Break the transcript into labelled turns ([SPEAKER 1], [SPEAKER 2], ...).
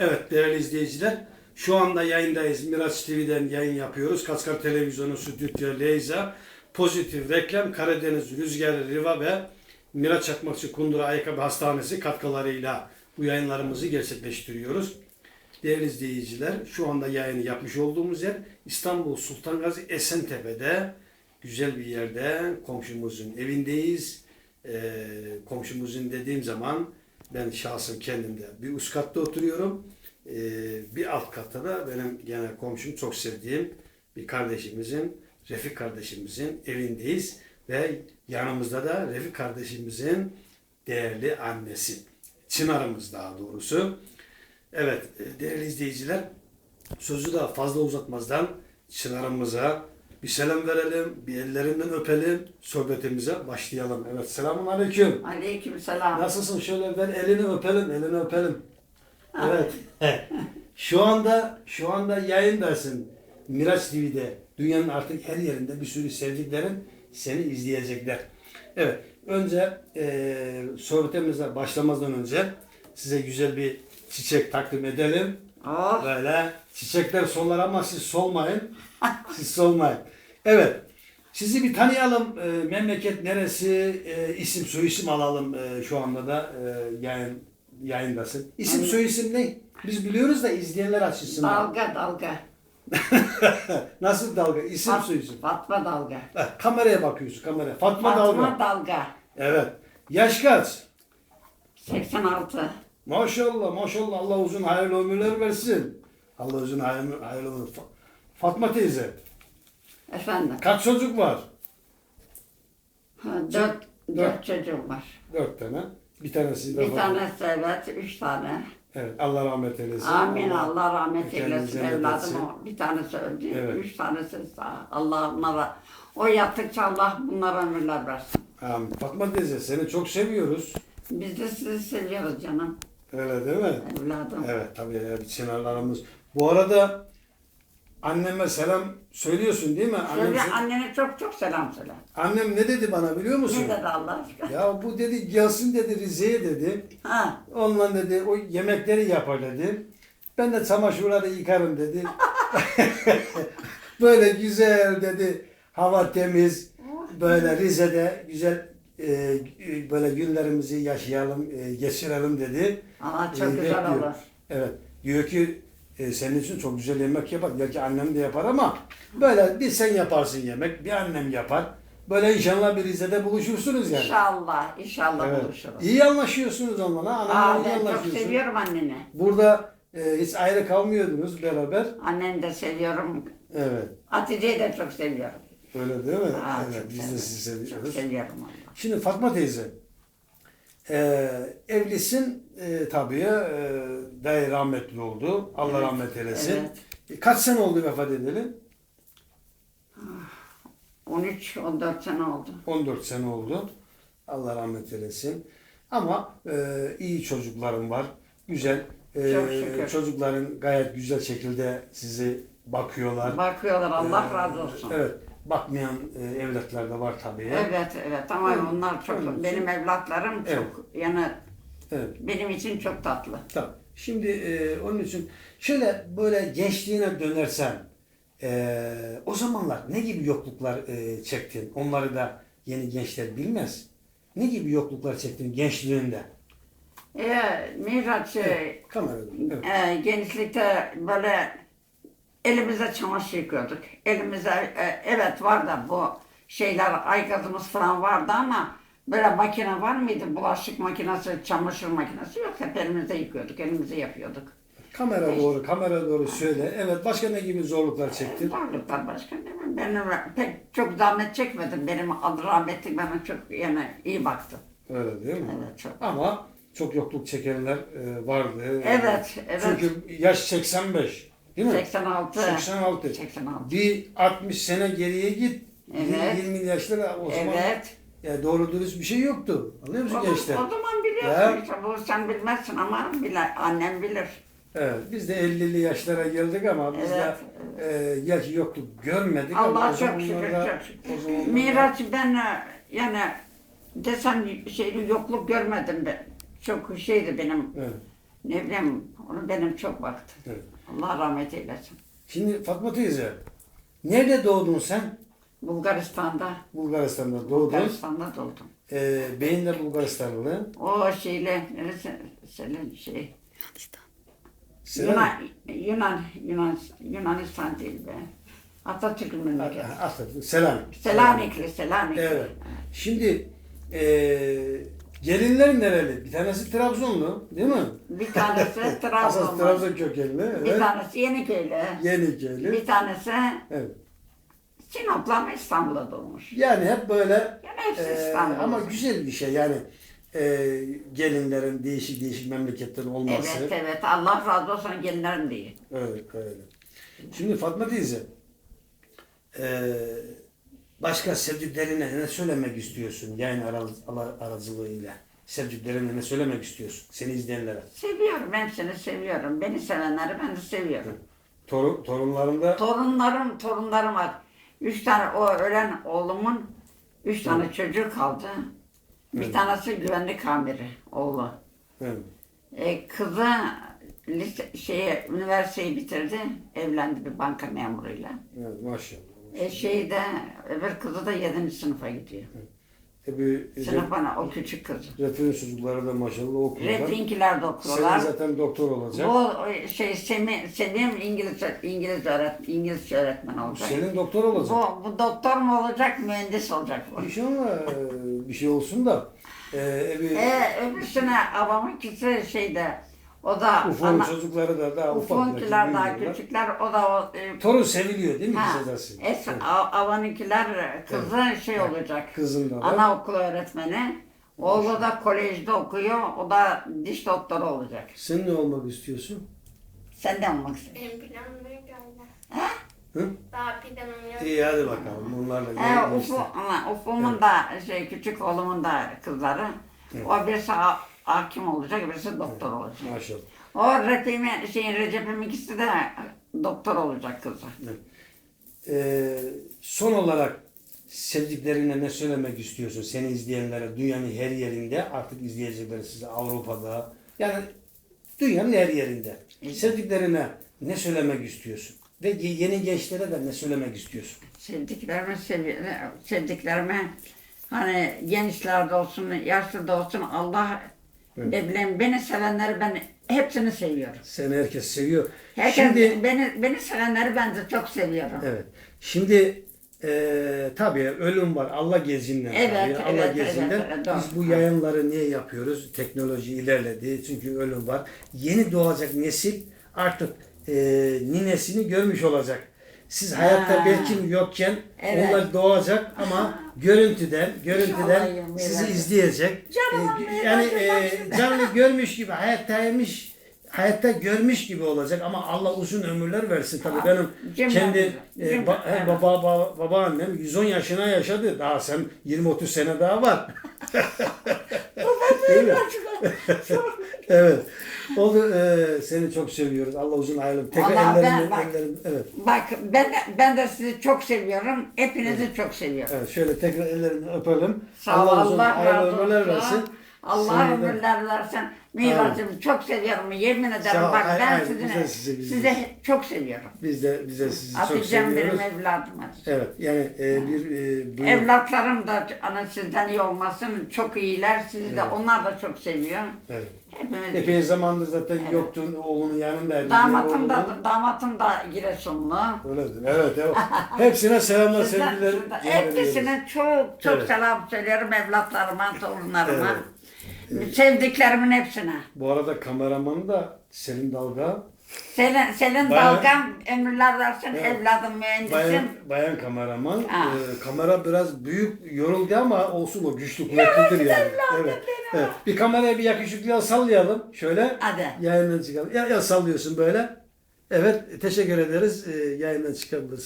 [SPEAKER 1] Evet değerli izleyiciler, şu anda yayındayız. Miraç TV'den yayın yapıyoruz. Kaskar Televizyonu Stüdyo Leyza, Pozitif Reklam, Karadeniz Rüzgarı Riva ve Miraç Çakmakçı Kundura Ayakkabı Hastanesi katkılarıyla bu yayınlarımızı gerçekleştiriyoruz. Değerli izleyiciler, şu anda yayını yapmış olduğumuz yer İstanbul Sultan Gazi Esentepe'de güzel bir yerde komşumuzun evindeyiz. Ee, komşumuzun dediğim zaman ben şahsım kendimde bir üst katta oturuyorum. Ee, bir alt katta da benim gene komşum çok sevdiğim bir kardeşimizin, Refik kardeşimizin evindeyiz. Ve yanımızda da Refik kardeşimizin değerli annesi. Çınar'ımız daha doğrusu. Evet e, değerli izleyiciler sözü daha fazla uzatmazdan Çınar'ımıza bir selam verelim, bir ellerinden öpelim, sohbetimize başlayalım. Evet selamun aleyküm.
[SPEAKER 2] Aleyküm selam.
[SPEAKER 1] Nasılsın? Şöyle ver elini öpelim, elini öpelim. Evet. şu anda şu anda yayındasın. Miraç TV'de. Dünyanın artık her yerinde bir sürü sevdiklerin seni izleyecekler. Evet. Önce eee sohbetimize başlamazdan önce size güzel bir çiçek takdim edelim.
[SPEAKER 2] Oh,
[SPEAKER 1] Böyle çiçekler solar ama siz solmayın. Siz solmayın. Evet. Sizi bir tanıyalım. Ee, memleket neresi? Ee, isim soyisim alalım ee, şu anda da e, yayın yayındasın. İsim
[SPEAKER 2] Anladım.
[SPEAKER 1] soyisim ne? Biz biliyoruz da izleyenler açısından.
[SPEAKER 2] dalga dalga.
[SPEAKER 1] Nasıl dalga? İsim
[SPEAKER 2] Fat-
[SPEAKER 1] soyisim.
[SPEAKER 2] Fatma dalga.
[SPEAKER 1] Heh, kameraya bakıyorsun kamera. Fatma,
[SPEAKER 2] Fatma
[SPEAKER 1] Dalga.
[SPEAKER 2] dalga.
[SPEAKER 1] Evet. Yaş kaç?
[SPEAKER 2] 86.
[SPEAKER 1] Maşallah maşallah Allah uzun hayırlı ömürler versin. Allah uzun hayırlı, hayırlı ömür. Fa- Fatma teyze.
[SPEAKER 2] Efendim.
[SPEAKER 1] Kaç çocuk var?
[SPEAKER 2] Ha, dört,
[SPEAKER 1] Dört.
[SPEAKER 2] dört çocuğum var.
[SPEAKER 1] Dört tane. Bir tanesi de
[SPEAKER 2] Bir tanesi evet, üç tane.
[SPEAKER 1] Evet. Allah rahmet eylesin.
[SPEAKER 2] Amin
[SPEAKER 1] Allah-
[SPEAKER 2] Allah rahmet eylesin evladım. o. Bir tanesi öldü,
[SPEAKER 1] Evet.
[SPEAKER 2] üç tanesi sağ. Allah onlara, o yattıkça Allah bunlara ömürler versin.
[SPEAKER 1] Amin. Fatma teyze seni çok seviyoruz.
[SPEAKER 2] Biz de sizi seviyoruz canım,
[SPEAKER 1] Öyle değil mi?
[SPEAKER 2] evladım.
[SPEAKER 1] Evet tabii ya, çınarlarımız. Bu arada anneme selam söylüyorsun değil mi? Annem,
[SPEAKER 2] Söyle annene çok çok selam söyle.
[SPEAKER 1] annem ne dedi bana biliyor musun?
[SPEAKER 2] Ne dedi Allah aşkına?
[SPEAKER 1] Ya bu dedi gelsin dedi Rize'ye dedi.
[SPEAKER 2] Ha,
[SPEAKER 1] Onunla dedi o yemekleri yapar dedi. Ben de çamaşırları yıkarım dedi. böyle güzel dedi. Hava temiz. Böyle Rize'de güzel e, böyle günlerimizi yaşayalım, e, geçirelim dedi.
[SPEAKER 2] Aa,
[SPEAKER 1] E,
[SPEAKER 2] çok güzel
[SPEAKER 1] bekliyor.
[SPEAKER 2] olur.
[SPEAKER 1] Evet. Diyor ki e, senin için çok güzel yemek yapar. Belki annem de yapar ama böyle bir sen yaparsın yemek, bir annem yapar. Böyle inşallah bir Rize'de buluşursunuz yani.
[SPEAKER 2] İnşallah, inşallah
[SPEAKER 1] Evet.
[SPEAKER 2] buluşuruz.
[SPEAKER 1] İyi anlaşıyorsunuz onunla. ha?
[SPEAKER 2] Aa,
[SPEAKER 1] Annemle iyi
[SPEAKER 2] ben çok
[SPEAKER 1] anlaşıyorsunuz.
[SPEAKER 2] seviyorum anneni.
[SPEAKER 1] Burada e, hiç ayrı kalmıyordunuz beraber.
[SPEAKER 2] Anneni de seviyorum.
[SPEAKER 1] Evet.
[SPEAKER 2] Hatice'yi de çok seviyorum.
[SPEAKER 1] Öyle değil mi?
[SPEAKER 2] Aa,
[SPEAKER 1] evet. Biz de
[SPEAKER 2] seviyorum.
[SPEAKER 1] sizi
[SPEAKER 2] Çok
[SPEAKER 1] seviyoruz.
[SPEAKER 2] seviyorum Allah.
[SPEAKER 1] Şimdi Fatma teyze. E, evlisin e, tabii. E, dayı rahmetli oldu. Allah
[SPEAKER 2] Evet,
[SPEAKER 1] rahmet eylesin.
[SPEAKER 2] evet.
[SPEAKER 1] E, kaç sene oldu vefat edeli?
[SPEAKER 2] 13-14 sene oldu.
[SPEAKER 1] 14 sene oldu. Allah rahmet eylesin. Ama e, iyi çocuklarım var. Güzel. E,
[SPEAKER 2] Çok şükür.
[SPEAKER 1] çocukların gayet güzel şekilde sizi bakıyorlar.
[SPEAKER 2] Bakıyorlar Allah
[SPEAKER 1] Ee,
[SPEAKER 2] razı olsun.
[SPEAKER 1] Evet. Bakmayan e, evlatlar da var tabii.
[SPEAKER 2] Evet evet ama
[SPEAKER 1] Evet,
[SPEAKER 2] onlar çok
[SPEAKER 1] onun için-
[SPEAKER 2] benim evlatlarım
[SPEAKER 1] Evet.
[SPEAKER 2] çok yani
[SPEAKER 1] Evet.
[SPEAKER 2] benim için çok tatlı.
[SPEAKER 1] Tamam. Şimdi e, onun için şöyle böyle gençliğine dönersen e, o zamanlar ne gibi yokluklar e, çektin? Onları da yeni gençler bilmez. Ne gibi yokluklar çektin gençliğinde?
[SPEAKER 2] Ee, Miraç e,
[SPEAKER 1] Kamerada. Evet.
[SPEAKER 2] e, gençlikte böyle elimize çamaşır yıkıyorduk. Elimize e, evet var da bu şeyler aygazımız falan vardı ama böyle makine var mıydı? Bulaşık makinesi, çamaşır makinesi yok. Hep elimizde yıkıyorduk, elimizde yapıyorduk.
[SPEAKER 1] Kamera doğru, kamera doğru söyle. Evet, başka ne gibi zorluklar çektin?
[SPEAKER 2] Zorluklar başka ne var? Ben öyle pek çok zahmet çekmedim. Benim adı rahmetli bana çok yani iyi baktı.
[SPEAKER 1] Öyle değil mi?
[SPEAKER 2] Evet çok.
[SPEAKER 1] Ama çok yokluk çekenler e, vardı.
[SPEAKER 2] Evet, evet.
[SPEAKER 1] Çünkü yaş 85. Değil mi?
[SPEAKER 2] 86.
[SPEAKER 1] 86.
[SPEAKER 2] 86.
[SPEAKER 1] Bir 60 sene geriye git.
[SPEAKER 2] Evet.
[SPEAKER 1] 20 yaşlara o zaman
[SPEAKER 2] Evet.
[SPEAKER 1] ya doğru dürüst bir şey yoktu. Anlıyor musun
[SPEAKER 2] O,
[SPEAKER 1] gençler?
[SPEAKER 2] o zaman biliyorsun
[SPEAKER 1] Ya.
[SPEAKER 2] işte bu sen bilmezsin ama bile, annem bilir.
[SPEAKER 1] Evet, biz de 50'li yaşlara geldik ama biz
[SPEAKER 2] Evet,
[SPEAKER 1] de e, gerçi yokluk görmedik ama
[SPEAKER 2] Allah
[SPEAKER 1] o
[SPEAKER 2] çok şükür çok şükür. Miraç ben e, yani desem şeyli yokluk görmedim ben. Çok şeydi benim
[SPEAKER 1] Evet.
[SPEAKER 2] ne bileyim Onu benim çok baktı.
[SPEAKER 1] Evet.
[SPEAKER 2] Allah rahmet eylesin.
[SPEAKER 1] Şimdi Fatma teyze, nerede doğdun sen?
[SPEAKER 2] Bulgaristan'da,
[SPEAKER 1] Bulgaristan'da doğdun.
[SPEAKER 2] Bulgaristan'da doğdum.
[SPEAKER 1] Ee, beyin de Bulgaristanlı.
[SPEAKER 2] O şeyle, neresi, senin şey,
[SPEAKER 1] Selam.
[SPEAKER 2] Yunan, Yunan, Yunan, Yunanistan değil be. Atatürk'ün memleketi.
[SPEAKER 1] Aslında Selam.
[SPEAKER 2] Selanikli, Selanikli.
[SPEAKER 1] Evet. Şimdi ee, gelinler nereli? Bir tanesi Trabzonlu, değil mi?
[SPEAKER 2] Bir tanesi
[SPEAKER 1] Asas
[SPEAKER 2] Trabzonlu,
[SPEAKER 1] Trabzon kökenli.
[SPEAKER 2] bir
[SPEAKER 1] Evet.
[SPEAKER 2] tanesi Yeniköy'lü,
[SPEAKER 1] Yeniköylü.
[SPEAKER 2] bir tanesi
[SPEAKER 1] Evet.
[SPEAKER 2] Sinop'la İstanbul'da doğmuş.
[SPEAKER 1] Yani hep böyle
[SPEAKER 2] Yani hepsi İstanbul'da.
[SPEAKER 1] ama güzel bir şey yani ee, gelinlerin değişik değişik memleketten olması.
[SPEAKER 2] Evet, evet. Allah razı olsun gelinlerim diye.
[SPEAKER 1] Evet, öyle. Şimdi Fatma teyze, eee başka sevdiklerine ne söylemek istiyorsun yayın aracılığıyla? Sevdiklerine ne söylemek istiyorsun seni izleyenlere?
[SPEAKER 2] Seviyorum, hepsini seviyorum. Beni sevenleri ben de seviyorum.
[SPEAKER 1] Torun, torunlarında
[SPEAKER 2] Torunlarım, torunlarım var. Üç tane o ölen oğlumun üç tane çocuğu kaldı. Bir
[SPEAKER 1] Evet.
[SPEAKER 2] tanesi güvenlik amiri oğlu.
[SPEAKER 1] evet,
[SPEAKER 2] E, kızı lise, şeye, üniversiteyi bitirdi. Evlendi bir banka memuruyla.
[SPEAKER 1] evet, maşallah.
[SPEAKER 2] E, şeyi de, öbür kızı da yedinci sınıfa gidiyor.
[SPEAKER 1] Tabii
[SPEAKER 2] Sınıfına o küçük kız.
[SPEAKER 1] Refin çocukları da maşallah okuyorlar.
[SPEAKER 2] Redinkiler de okuyorlar.
[SPEAKER 1] zaten doktor olacak.
[SPEAKER 2] Bu şey Semih, Semih İngiliz İngiliz öğret İngiliz öğretmen olacak.
[SPEAKER 1] Senin doktor olacak.
[SPEAKER 2] Bu, bu doktor mu olacak, mühendis olacak bu.
[SPEAKER 1] İnşallah eee, bir şey olsun da. Eee evi,
[SPEAKER 2] E, öbürsüne babamınkisi şeyde, o da ana,
[SPEAKER 1] çocukları da daha ufak.
[SPEAKER 2] Ufunkiler
[SPEAKER 1] belki
[SPEAKER 2] daha küçükler, o da o, e,
[SPEAKER 1] Torun seviliyor değil mi
[SPEAKER 2] ha,
[SPEAKER 1] kısacası?
[SPEAKER 2] es, a- avanınkiler kızı şey olacak,
[SPEAKER 1] Kızın da
[SPEAKER 2] anaokulu öğretmeni. Oğlu da kolejde okuyor, o da diş doktoru olacak.
[SPEAKER 1] Sen ne olmak istiyorsun?
[SPEAKER 2] Sen de olmak istiyorsun.
[SPEAKER 3] Benim planım yok öyle.
[SPEAKER 1] Hı?
[SPEAKER 3] Daha planım yok.
[SPEAKER 1] İyi hadi bakalım. Bunlarla
[SPEAKER 2] He,
[SPEAKER 1] gelin
[SPEAKER 2] Ufu,
[SPEAKER 1] işte.
[SPEAKER 2] ama Ufu'mun da şey küçük oğlumun da kızları. O birisi ha- hakim olacak, birisi doktor olacak.
[SPEAKER 1] Maşallah.
[SPEAKER 2] O Recep'in, şeyin Recep'in ikisi de doktor olacak kızı.
[SPEAKER 1] Ee, son olarak sevdiklerine ne söylemek istiyorsun? Seni izleyenlere dünyanın her yerinde artık izleyecekler sizi Avrupa'da yani dünyanın her yerinde. Sevdiklerine ne söylemek istiyorsun? Ve ye- yeni gençlere de ne söylemek istiyorsun?
[SPEAKER 2] Sevdiklerime, sevdiklerime hani gençlerde olsun, yaşlıda olsun Allah
[SPEAKER 1] Evet.
[SPEAKER 2] ne bileyim beni sevenleri ben hepsini seviyorum.
[SPEAKER 1] Seni herkes seviyor.
[SPEAKER 2] Herkes
[SPEAKER 1] Şimdi
[SPEAKER 2] beni beni sevenleri ben de çok seviyorum.
[SPEAKER 1] Evet. Şimdi eee tabii ölüm var. Allah gezinden
[SPEAKER 2] Evet,
[SPEAKER 1] tabii. Allah
[SPEAKER 2] evet,
[SPEAKER 1] gezinden.
[SPEAKER 2] evet, evet.
[SPEAKER 1] Biz bu yayınları niye yapıyoruz? Teknoloji ilerledi. Çünkü ölüm var. Yeni doğacak nesil artık eee, ninesini görmüş olacak. Siz hayatta
[SPEAKER 2] Ha.
[SPEAKER 1] belki yokken
[SPEAKER 2] Evet.
[SPEAKER 1] onlar doğacak ama görüntüden görüntüden
[SPEAKER 2] İnşallah
[SPEAKER 1] sizi izleyecek.
[SPEAKER 2] Canım,
[SPEAKER 1] Eee, yani eee, canlı görmüş gibi hayattaymış hayatta görmüş gibi olacak ama Allah uzun ömürler versin tabii benim
[SPEAKER 2] Cümle-
[SPEAKER 1] kendi e,
[SPEAKER 2] cümle-
[SPEAKER 1] ba- he, baba, baba babaannem 110 yaşına yaşadı. Daha sen 20-30 sene daha var. Değil mi? Evet. O da, e, seni çok seviyoruz. Allah uzun hayırlı. Tekrar
[SPEAKER 2] Vallahi ben
[SPEAKER 1] ellerini,
[SPEAKER 2] bak-
[SPEAKER 1] ellerini, evet.
[SPEAKER 2] Bak ben de, ben de sizi çok seviyorum. Hepinizi çok seviyorum.
[SPEAKER 1] Evet, şöyle tekrar ellerini öpelim.
[SPEAKER 2] Sağ ol,
[SPEAKER 1] Allah
[SPEAKER 2] Allah
[SPEAKER 1] hayırlı
[SPEAKER 2] razı
[SPEAKER 1] ömürler
[SPEAKER 2] olsun.
[SPEAKER 1] versin.
[SPEAKER 2] Allah
[SPEAKER 1] Seni de-
[SPEAKER 2] ömürler versin. Miracım çok seviyorum. Yemin ederim
[SPEAKER 1] Sağ ol,
[SPEAKER 2] bak
[SPEAKER 1] ay-
[SPEAKER 2] ben
[SPEAKER 1] ay,
[SPEAKER 2] sizi,
[SPEAKER 1] biz de sizi- de
[SPEAKER 2] size çok seviyorum.
[SPEAKER 1] Biz de bize sizi çok
[SPEAKER 2] Hatice'm
[SPEAKER 1] seviyoruz.
[SPEAKER 2] benim evladım.
[SPEAKER 1] Evet yani e, bir e, bu-
[SPEAKER 2] Evlatlarım da ana sizden iyi olmasın. Çok iyiler. Sizi de onlar da çok seviyor.
[SPEAKER 1] Evet.
[SPEAKER 2] Hepimiz.
[SPEAKER 1] Epey zamandır zaten
[SPEAKER 2] Evet.
[SPEAKER 1] yoktun oğlunun yanındaydı.
[SPEAKER 2] Damatım da, damatım da Giresunlu.
[SPEAKER 1] Öyledir. Evet, evet. Hepsine selamlar, sevgiler.
[SPEAKER 2] Hepsine çok çok
[SPEAKER 1] Evet.
[SPEAKER 2] selam söylüyorum evlatlarıma, torunlarıma. Sevdiklerimin hepsine.
[SPEAKER 1] Bu arada kameramanı da Selin Dalga.
[SPEAKER 2] Selin, Selin
[SPEAKER 1] Bayan-
[SPEAKER 2] Dalgam ömürler
[SPEAKER 1] Evet.
[SPEAKER 2] evladım mühendisim.
[SPEAKER 1] Bayan, bayan kameraman. Ee, kamera biraz büyük yoruldu ama olsun o güçlü kuvvetlidir yani. Evet. evet. Bir kameraya bir yakışıklıya sallayalım. Şöyle.
[SPEAKER 2] Hadi.
[SPEAKER 1] Yayından çıkalım. Ya, ya sallıyorsun böyle. Evet. Teşekkür ederiz. Ee, yayından çıkabilirsin.